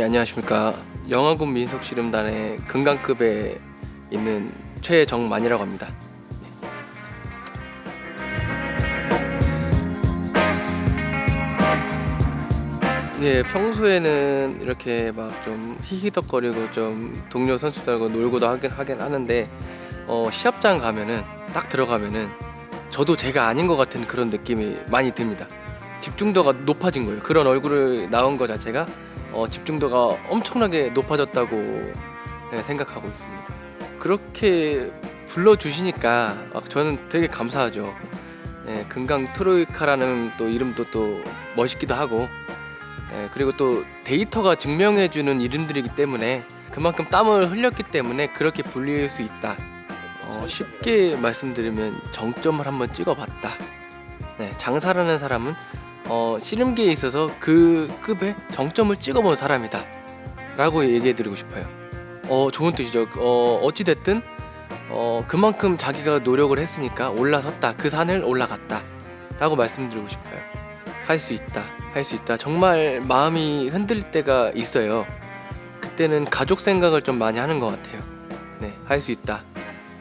예 안녕하십니까 영화군 민속씨름단의 금강급에 있는 최정만이라고 합니다. 예 평소에는 이렇게 막 좀 히히덕거리고 좀 동료 선수들하고 놀고도 하긴 하긴 하는데 어, 시합장 가면은 딱 들어가면은 저도 제가 아닌 것 같은 그런 느낌이 많이 듭니다. 집중도가 높아진 거예요. 그런 얼굴을 나온 것 자체가 어, 집중도가 엄청나게 높아졌다고 네, 생각하고 있습니다. 그렇게 불러주시니까 아, 저는 되게 감사하죠. 네, 금강 트로이카라는 또 이름도 또 멋있기도 하고 네, 그리고 또 데이터가 증명해주는 이름들이기 때문에 그만큼 땀을 흘렸기 때문에 그렇게 불릴 수 있다. 어, 쉽게 말씀드리면 정점을 한번 찍어봤다. 네, 장사라는 사람은 어, 씨름계에 있어서 그 급의 정점을 찍어본 사람이다. 라고 얘기해 드리고 싶어요. 어, 좋은 뜻이죠. 어, 어찌됐든 어, 그만큼 자기가 노력을 했으니까 올라섰다. 그 산을 올라갔다. 라고 말씀드리고 싶어요. 할 수 있다. 할 수 있다. 정말 마음이 흔들릴 때가 있어요. 그때는 가족 생각을 좀 많이 하는 것 같아요. 네, 할 수 있다.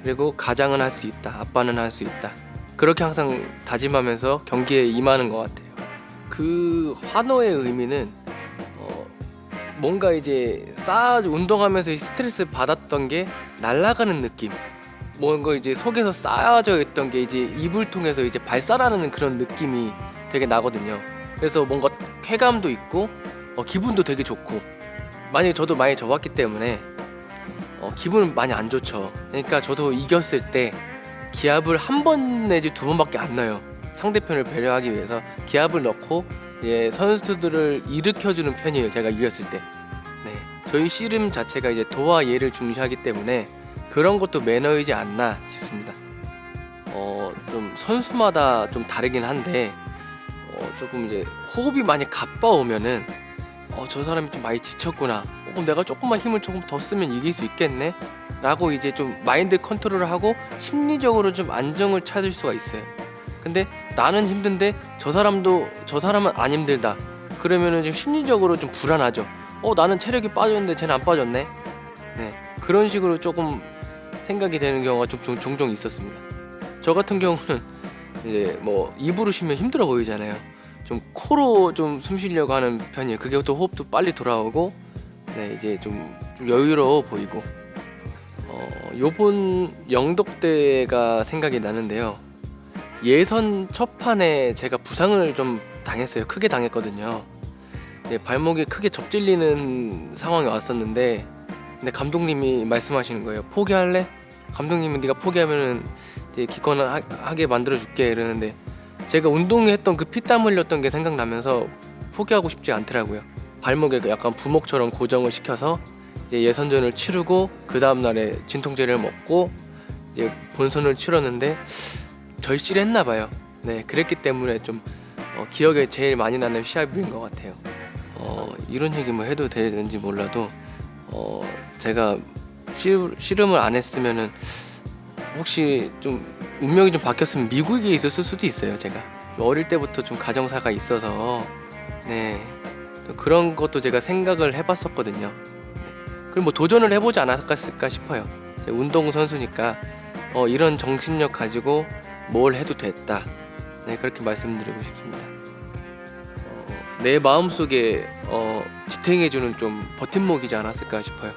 그리고 가장은 할 수 있다. 아빠는 할 수 있다. 그렇게 항상 다짐하면서 경기에 임하는 것 같아요. 그 환호의 의미는 어, 뭔가 이제 쌓아 운동하면서 이 스트레스 받았던 게 날아가는 느낌. 뭔가 이제 속에서 쌓여져 있던 게 이제 입을 통해서 이제 발산하는 그런 느낌이 되게 나거든요. 그래서 뭔가 쾌감도 있고 어, 기분도 되게 좋고 만약에 저도 많이 져봤기 때문에 어, 기분은 많이 안 좋죠. 그러니까 저도 이겼을 때 기합을 한 번 내지 두 번밖에 안 넣어요. 상대편을 배려하기 위해서 기합을 넣고 예, 선수들을 일으켜주는 편이에요. 제가 이겼을 때. 네, 저희 씨름 자체가 이제 도와 예를 중시하기 때문에 그런 것도 매너이지 않나 싶습니다. 어, 좀 선수마다 좀 다르긴 한데 어, 조금 이제 호흡이 많이 가빠오면은 어, 저 사람이 좀 많이 지쳤구나. 어, 내가 조금만 힘을 조금 더 쓰면 이길 수 있겠네. 라고 이제 좀 마인드 컨트롤을 하고 심리적으로 좀 안정을 찾을 수가 있어요. 근데 나는 힘든데 저 사람도 저 사람은 안 힘들다. 그러면은 좀 심리적으로 좀 불안하죠. 어 나는 체력이 빠졌는데 쟤는 안 빠졌네. 네 그런 식으로 조금 생각이 되는 경우가 좀, 종- 종종 있었습니다. 저 같은 경우는 이제 뭐 입으로 쉬면 힘들어 보이잖아요. 좀 코로 좀 숨 쉬려고 하는 편이에요. 그게 또 호흡도 빨리 돌아오고, 네 이제 좀, 좀 여유로워 보이고. 어 요번 영덕대가 생각이 나는데요. 예선 첫 판에 제가 부상을 좀 당했어요. 크게 당했거든요. 네, 발목이 크게 접질리는 상황이 왔었는데, 근데 감독님이 말씀하시는 거예요. 포기할래? 감독님은 네가 포기하면은 이제 기권하게 만들어 줄게 이러는데 제가 운동했던 그 피땀 흘렸던 게 생각나면서 포기하고 싶지 않더라고요. 발목에 그 약간 부목처럼 고정을 시켜서 이제 예선전을 치르고 그 다음 날에 진통제를 먹고 이제 본선을 치렀는데 절실했나 봐요. 네, 그랬기 때문에 좀 어, 기억에 제일 많이 나는 시합인 것 같아요. 어, 이런 얘기 뭐 해도 되는지 몰라도 어, 제가 씨, 씨름을 안 했으면은 혹시 좀 운명이 좀 바뀌었으면 미국에 있었을 수도 있어요. 제가 어릴 때부터 좀 가정사가 있어서 네또 그런 것도 제가 생각을 해봤었거든요. 네. 그럼 뭐 도전을 해보지 않았을까 싶어요. 운동 선수니까 어, 이런 정신력 가지고 뭘 해도 됐다. 네 그렇게 말씀드리고 싶습니다. 어, 내 마음 속에 어, 지탱해주는 좀 버팀목이지 않았을까 싶어요.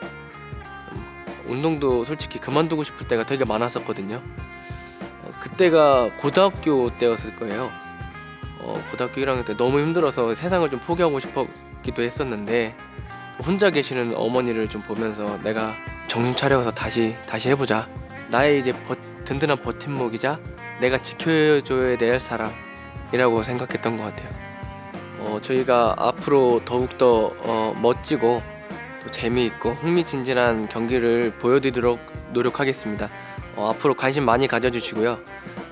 운동도 솔직히 그만두고 싶을 때가 되게 많았었거든요. 어, 그때가 고등학교 때였을 거예요. 어, 고등학교 1학년 때 너무 힘들어서 세상을 좀 포기하고 싶었기도 했었는데 혼자 계시는 어머니를 좀 보면서 내가 정신 차려서 다시 다시 해보자. 나의 이제 버, 든든한 버팀목이자 내가 지켜줘야 될 사람이라고 생각했던 것 같아요. 어, 저희가 앞으로 더욱더 어, 멋지고 또 재미있고 흥미진진한 경기를 보여드리도록 노력하겠습니다. 어, 앞으로 관심 많이 가져주시고요.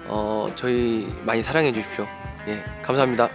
어, 저희 많이 사랑해 주십시오. 예, 감사합니다.